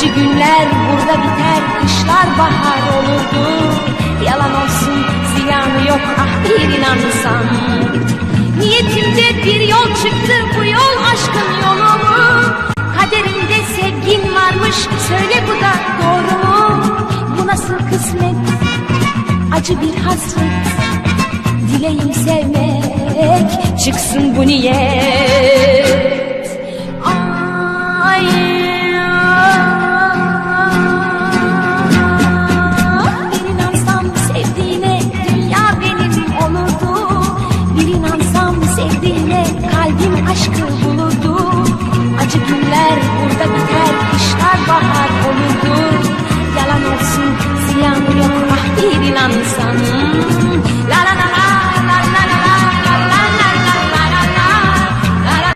günler burada biter kışlar bahar olurdu. Yalan olsun ziyanı yok ah bir inansam Niyetimde bir yol çıktı bu yol aşkın yolu mu? Kaderimde sevgin varmış söyle bu da doğru mu? Bu nasıl kısmet? Acı bir hasret. Dileğim sevmek çıksın bu niyet That had started